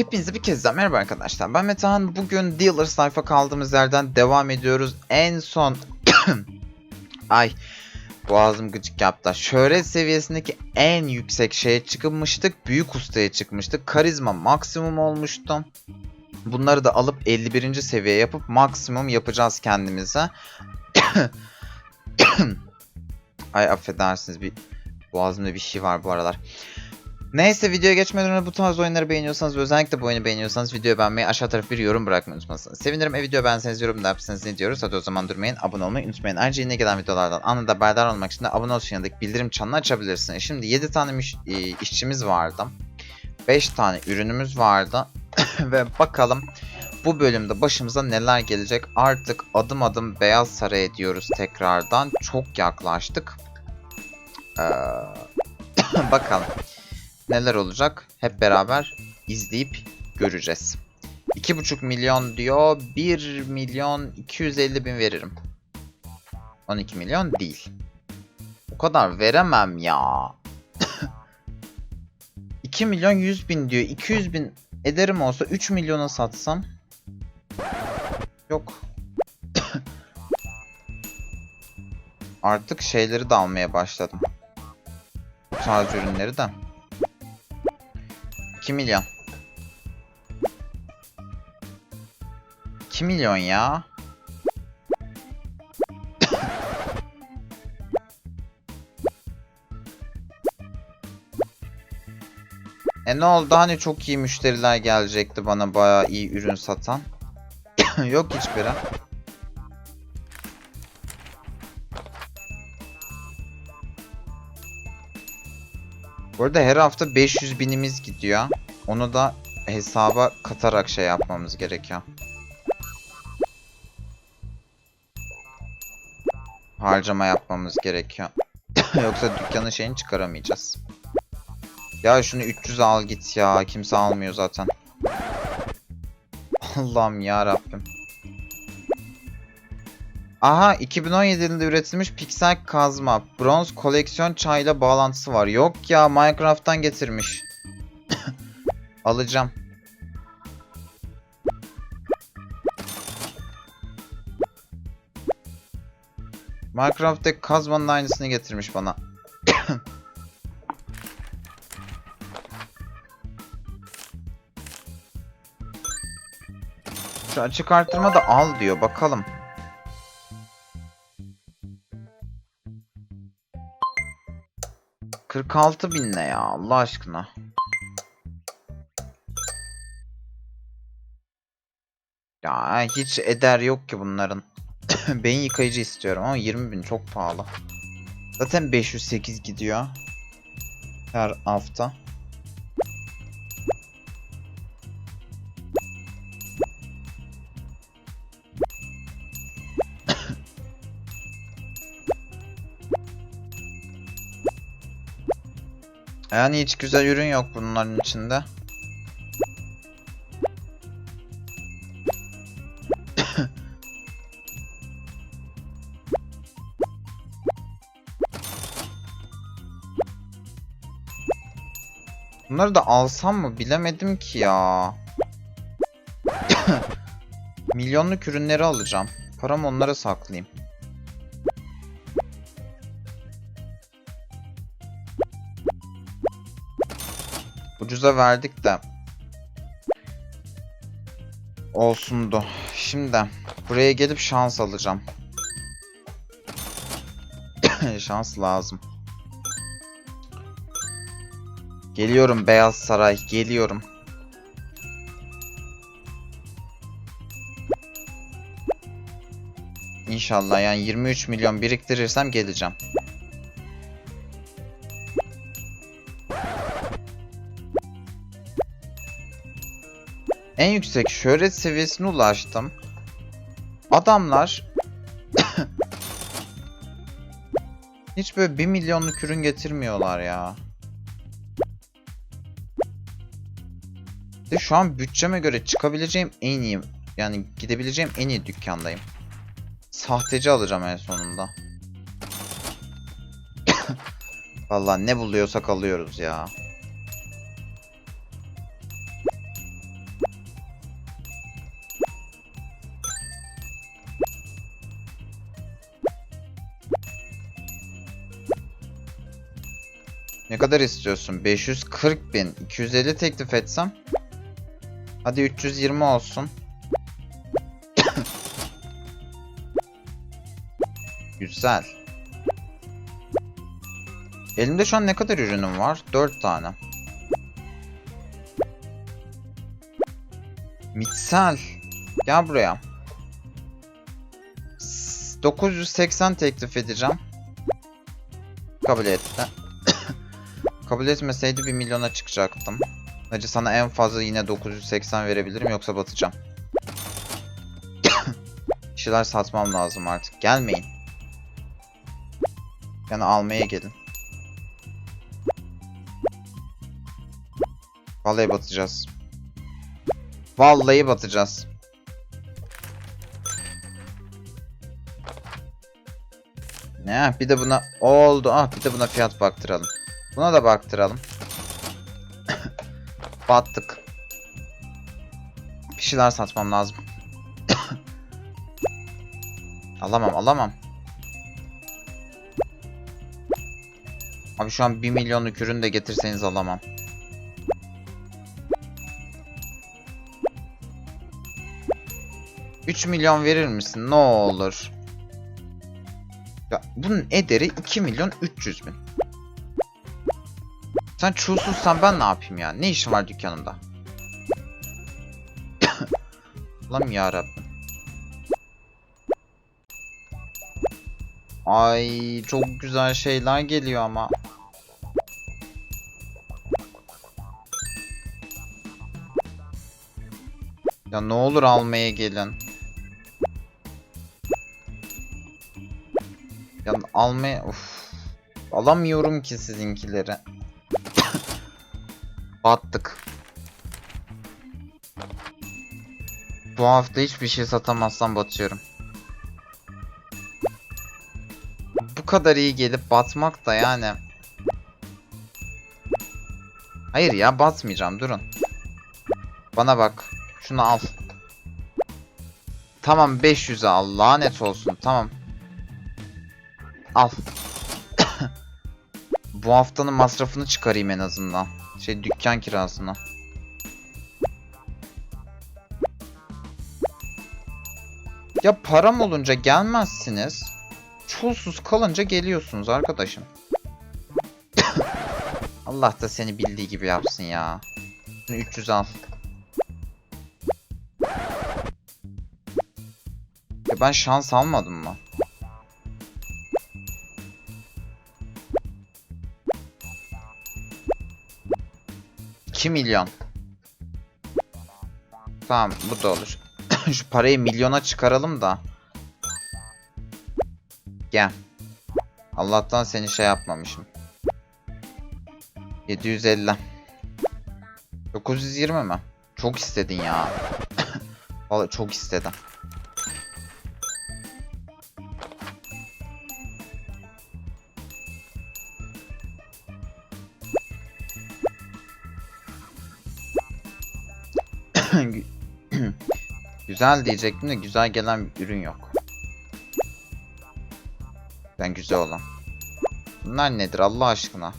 Hepinize bir kez daha merhaba arkadaşlar. Ben Metehan. Bugün Dealer sayfa kaldığımız yerden devam ediyoruz. En son... Ay boğazım gıcık yaptı. Şöhret seviyesindeki en yüksek şeye çıkmıştık. Büyük ustaya çıkmıştık. Karizma maksimum olmuştu. Bunları da alıp 51. seviye yapıp maksimum yapacağız kendimize. Ay affedersiniz bir boğazımda bir şey var bu aralar. Neyse videoya geçmeden önce bu tarz oyunları beğeniyorsanız ve özellikle bu oyunu beğeniyorsanız videoyu beğenmeyi aşağı taraf bir yorum bırakmayı unutmazsınız. Sevinirim e video beğenseniz yorum da yapsanız ne diyoruz. Hadi o zaman durmayın abone olmayı unutmayın. Ayrıca yeni gelen videolardan anında haberdar olmak için de abone olsun yanındaki bildirim çanını açabilirsiniz. Şimdi 7 tane iş- e, işçimiz vardı. 5 tane ürünümüz vardı. ve bakalım bu bölümde başımıza neler gelecek. Artık adım adım Beyaz Saray'a diyoruz tekrardan. Çok yaklaştık. Ee, bakalım neler olacak hep beraber izleyip göreceğiz. 2,5 milyon diyor. 1 milyon 250 bin veririm. 12 milyon değil. O kadar veremem ya. 2 milyon 100 bin diyor. 200 bin ederim olsa 3 milyona satsam. Yok. Artık şeyleri de almaya başladım. Tarz ürünleri de. 2 milyon. 2 milyon ya. e ne oldu hani çok iyi müşteriler gelecekti bana bayağı iyi ürün satan. Yok hiçbiri. Bu arada her hafta 500 binimiz gidiyor. Onu da hesaba katarak şey yapmamız gerekiyor. Harcama yapmamız gerekiyor. Yoksa dükkanın şeyini çıkaramayacağız. Ya şunu 300 al git ya. Kimse almıyor zaten. Allah'ım ya Rabbim. Aha 2017 yılında üretilmiş piksel kazma. Bronz koleksiyon çayla bağlantısı var. Yok ya Minecraft'tan getirmiş. Alacağım. Minecraft'taki kazmanın aynısını getirmiş bana. Şu açık artırma da al diyor bakalım. Kırk altı bin ne ya Allah aşkına. Ya hiç eder yok ki bunların. Beyin yıkayıcı istiyorum ama 20 bin çok pahalı. Zaten 508 gidiyor. Her hafta. Yani hiç güzel ürün yok bunların içinde. Bunları da alsam mı bilemedim ki ya. Milyonluk ürünleri alacağım. Paramı onlara saklayayım. Ucuza verdik de. Olsundu. Şimdi buraya gelip şans alacağım. şans lazım. Geliyorum Beyaz Saray, geliyorum. İnşallah yani 23 milyon biriktirirsem geleceğim. En yüksek şöhret seviyesine ulaştım. Adamlar hiç böyle 1 milyonluk ürün getirmiyorlar ya. şu an bütçeme göre çıkabileceğim en iyi yani gidebileceğim en iyi dükkandayım. Sahteci alacağım en sonunda. Valla ne buluyorsak alıyoruz ya. Ne kadar istiyorsun? 540 bin. 250 teklif etsem Hadi 320 olsun. Güzel. Elimde şu an ne kadar ürünüm var? 4 tane. Mitsel. Gel buraya. S- 980 teklif edeceğim. Kabul etti. Kabul etmeseydi 1 milyona çıkacaktım. Hacı sana en fazla yine 980 verebilirim yoksa batacağım. Bir şeyler satmam lazım artık. Gelmeyin. Yani almaya gelin. Vallahi batacağız. Vallahi batacağız. Ne? Bir de buna oldu. Ah bir de buna fiyat baktıralım. Buna da baktıralım. Battık. Bir şeyler satmam lazım. alamam alamam. Abi şu an 1 milyonluk ürün de getirseniz alamam. Üç milyon verir misin? Ne olur. Ya bunun ederi 2 milyon 300 bin. Sen çulsuzsan ben ne yapayım ya? Ne işin var dükkanında? Lan ya Rabbim. Ay çok güzel şeyler geliyor ama. Ya ne olur almaya gelin. Ya almaya... Uf. Alamıyorum ki sizinkileri. Battık. Bu hafta hiçbir şey satamazsam batıyorum. Bu kadar iyi gelip batmak da yani. Hayır ya batmayacağım durun. Bana bak. Şunu al. Tamam 500'e al lanet olsun tamam. Al. Bu haftanın masrafını çıkarayım en azından. Şey dükkan kirasını. Ya param olunca gelmezsiniz. Çulsuz kalınca geliyorsunuz arkadaşım. Allah da seni bildiği gibi yapsın ya. Bunu 300 al. Ya ben şans almadım mı? İki milyon. Tamam bu da olur. Şu parayı milyona çıkaralım da. Gel. Allah'tan seni şey yapmamışım. 750. 920 mi? Çok istedin ya. Vallahi çok istedim. Güzel diyecektim de güzel gelen bir ürün yok. Ben güzel olan. Bunlar nedir Allah aşkına?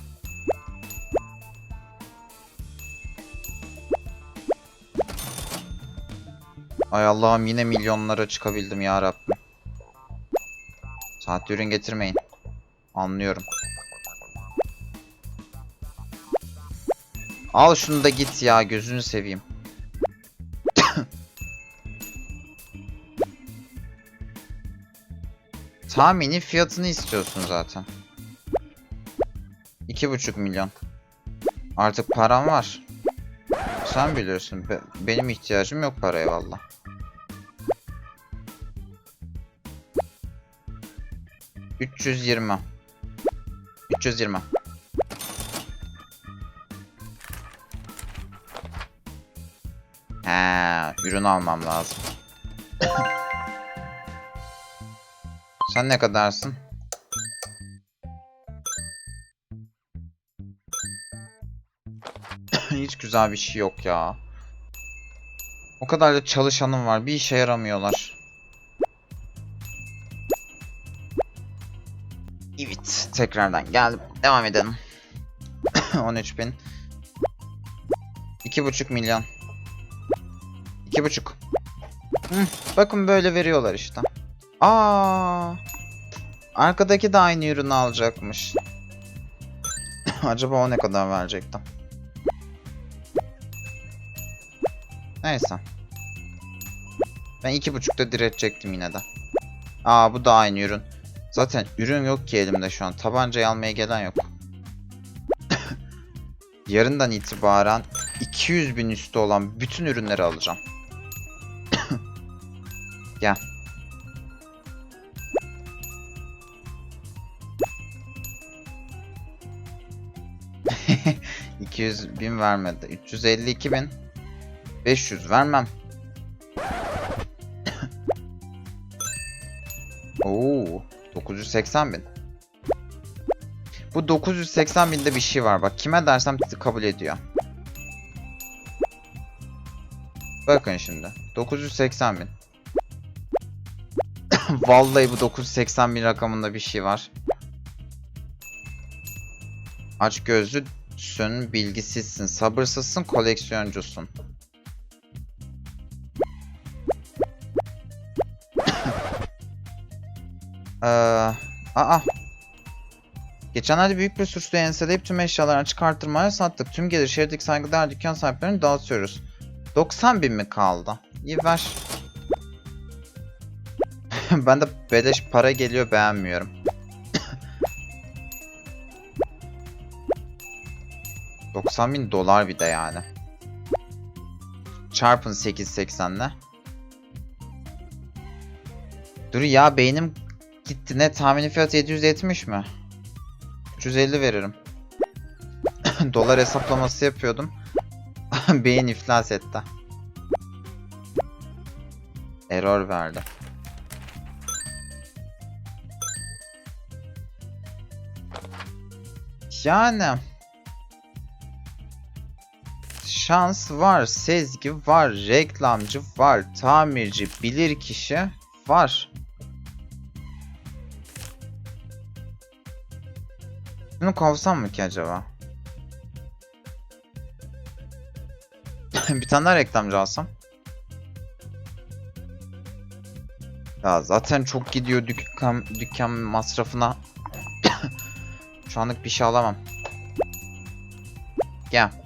Ay Allah'ım yine milyonlara çıkabildim ya Rabbim. Sahte ürün getirmeyin. Anlıyorum. Al şunu da git ya gözünü seveyim. Tahmini fiyatını istiyorsun zaten. 2,5 milyon. Artık param var. Sen biliyorsun. be- benim ihtiyacım yok paraya valla. Üç yüz yirmi. Üç yüz yirmi. He, ürün almam lazım. Sen ne kadarsın? Hiç güzel bir şey yok ya. O kadar da çalışanım var. Bir işe yaramıyorlar. Evet. Tekrardan geldim. Devam edelim. 13 bin. 2,5 milyon. 2,5. Hı, bakın böyle veriyorlar işte. Aa. Arkadaki de aynı ürünü alacakmış. Acaba o ne kadar verecekti? Neyse. Ben iki buçukta diretecektim yine de. Aa bu da aynı ürün. Zaten ürün yok ki elimde şu an. Tabancayı almaya gelen yok. Yarından itibaren 200 bin üstü olan bütün ürünleri alacağım. Gel. ...200 bin vermedi. 352 bin. 500 vermem. Oo, 980 bin. Bu 980 binde bir şey var bak. Kime dersem kabul ediyor. Bakın şimdi. 980 bin. Vallahi bu 980 bin rakamında bir şey var. Aç gözlüsün, bilgisizsin, sabırsızsın, koleksiyoncusun. Ee, aa. Geçenlerde büyük bir suçlu enseleyip tüm eşyalarını çıkarttırmaya sattık. Tüm gelir şehirdeki saygıdeğer dükkan sahiplerini dağıtıyoruz. 90 bin mi kaldı? İyi ver. ben de beleş para geliyor beğenmiyorum. ...90 bin dolar bir de yani. Çarpın 880'le. Dur ya beynim gitti. Ne tahmini fiyat 770 mi? 350 veririm. Dolar hesaplaması yapıyordum. Beyin iflas etti. Error verdi. Yani şans var, sezgi var, reklamcı var, tamirci, bilirkişi var. Bunu kovsam mı ki acaba? bir tane daha reklamcı alsam. Ya zaten çok gidiyor dükkan, dükkan masrafına. Şu anlık bir şey alamam. Gel.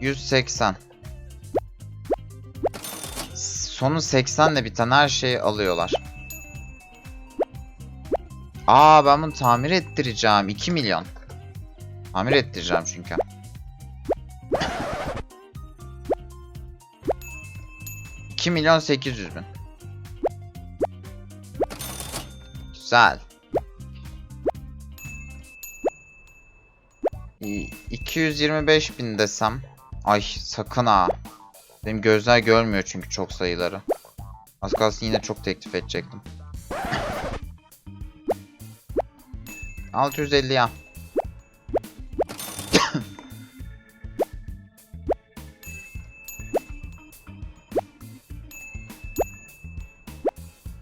180. Sonu 80 ile biten her şeyi alıyorlar. Aa ben bunu tamir ettireceğim. 2 milyon. Tamir ettireceğim çünkü. İki milyon sekiz yüz bin. Güzel. İyi, 225 bin desem. Ay sakın ha. Benim gözler görmüyor çünkü çok sayıları. Az kalsın yine çok teklif edecektim. 650 ya.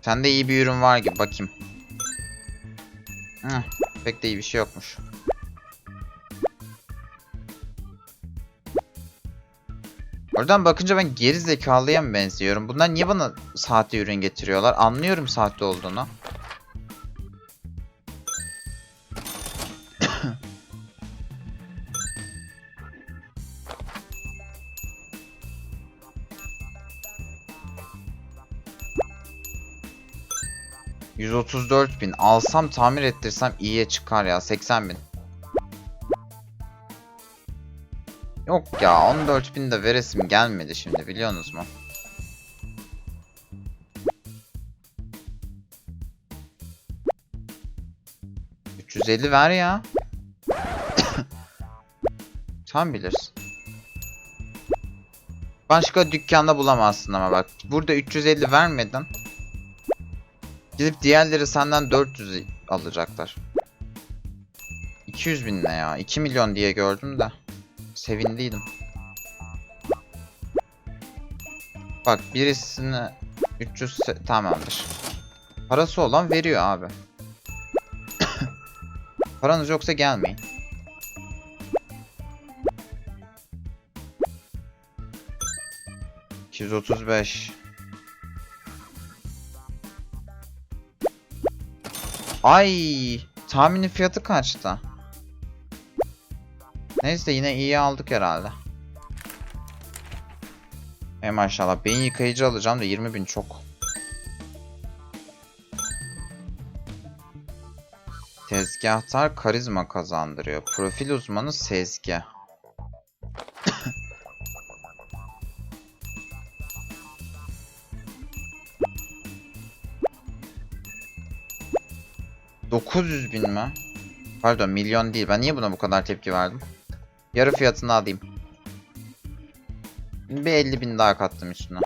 Sende iyi bir ürün var gibi bakayım. Heh, pek de iyi bir şey yokmuş. Oradan bakınca ben geri zekalıya mı benziyorum? Bunlar niye bana sahte ürün getiriyorlar? Anlıyorum sahte olduğunu. ...134 bin. Alsam tamir ettirsem iyiye çıkar ya. 80 bin. Yok ya 14 bin de veresim gelmedi şimdi biliyorsunuz mu? ...350 ver ya. Tam bilirsin. Başka dükkanda bulamazsın ama bak. Burada 350 vermedin. Gidip diğerleri senden 400 alacaklar. 200 bin ne ya? 2 milyon diye gördüm de sevindiydim. Bak birisine 300 tamamdır. Parası olan veriyor abi. Paranız yoksa gelmeyin. ...235... Ay, tahminin fiyatı kaçtı? Neyse yine iyi aldık herhalde. E maşallah beyin yıkayıcı alacağım da 20 bin çok. Tezgahtar karizma kazandırıyor. Profil uzmanı Sezgi. ...900 bin mi? Pardon milyon değil. Ben niye buna bu kadar tepki verdim? Yarı fiyatını alayım. Bir 50 bin daha kattım üstüne.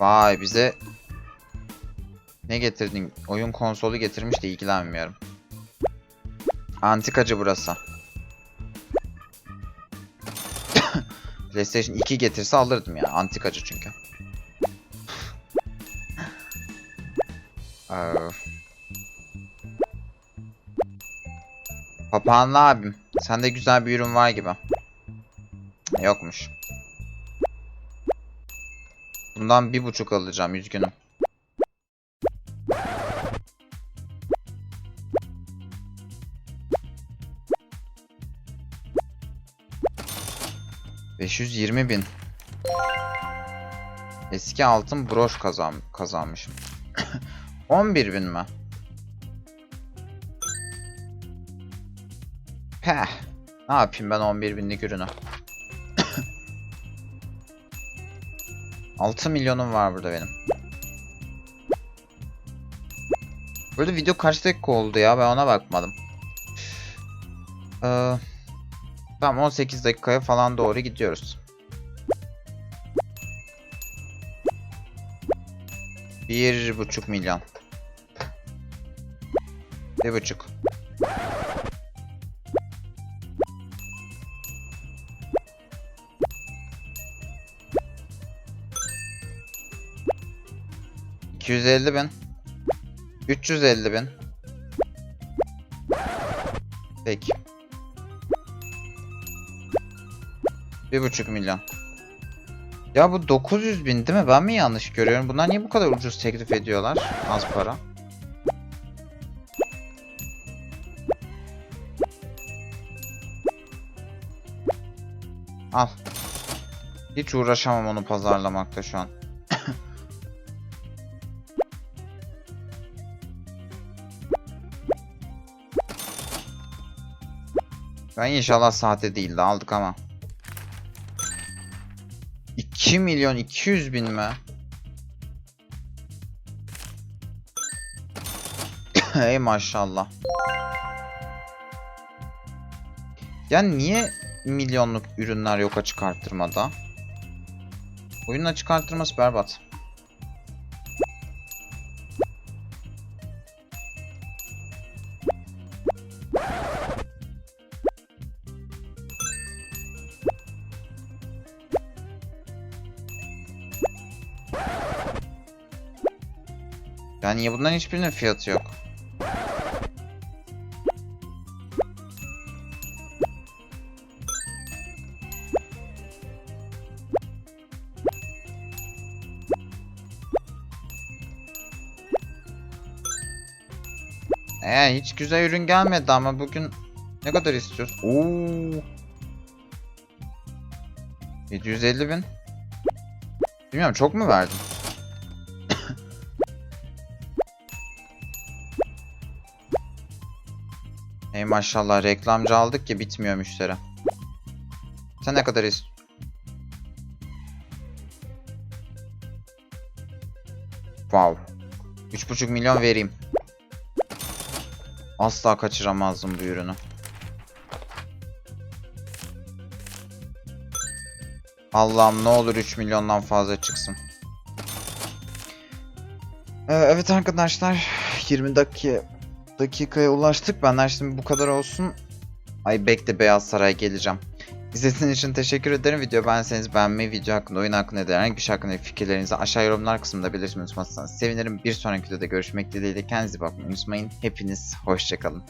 Vay bize ne getirdin? Oyun konsolu getirmiş de ilgilenmiyorum. Antikacı burası. PlayStation 2 getirse alırdım ya. Antikacı çünkü. Aa. Papağanlı abim. Sende güzel bir ürün var gibi. Yokmuş. Bundan bir buçuk alacağım üzgünüm. ...520 bin. Eski altın broş kazan kazanmışım. 11 bin mi? Peh. Ne yapayım ben 11 binlik ürünü? 6 milyonum var burada benim. Böyle video kaç dakika oldu ya ben ona bakmadım. Ee, tamam 18 dakikaya falan doğru gidiyoruz. Bir buçuk milyon. Bir buçuk. İki yüz elli bin. Üç yüz elli bin. Peki. Bir buçuk milyon. Ya bu 900 bin değil mi? Ben mi yanlış görüyorum? Bunlar niye bu kadar ucuz teklif ediyorlar? Az para. Al. Hiç uğraşamam onu pazarlamakta şu an. Ben inşallah sahte değil de aldık ama. 2 milyon 200 bin mi? Ey maşallah. Ya niye milyonluk ürünler yok açık arttırmada? Oyunun açık arttırması berbat. Niye bunların hiçbirinin fiyatı yok? Ee, hiç güzel ürün gelmedi ama bugün ne kadar istiyorsun? Oo. 750 bin. Bilmiyorum çok mu verdim? Maşallah reklamcı aldık ki bitmiyor müşteri. Sen ne kadar ist? Wow. 3,5 milyon vereyim. Asla kaçıramazdım bu ürünü. Allah'ım ne olur 3 milyondan fazla çıksın. Ee, evet arkadaşlar 20 dakika dakikaya ulaştık. Benden şimdi bu kadar olsun. Ay bekle Beyaz Saray geleceğim. İzlediğiniz için teşekkür ederim. Video beğenseniz beğenmeyi, video hakkında, oyun hakkında herhangi bir şey hakkında fikirlerinizi aşağı yorumlar kısmında belirtmeyi unutmazsanız sevinirim. Bir sonraki videoda görüşmek dileğiyle. Kendinize bakmayı unutmayın. Hepiniz hoşçakalın.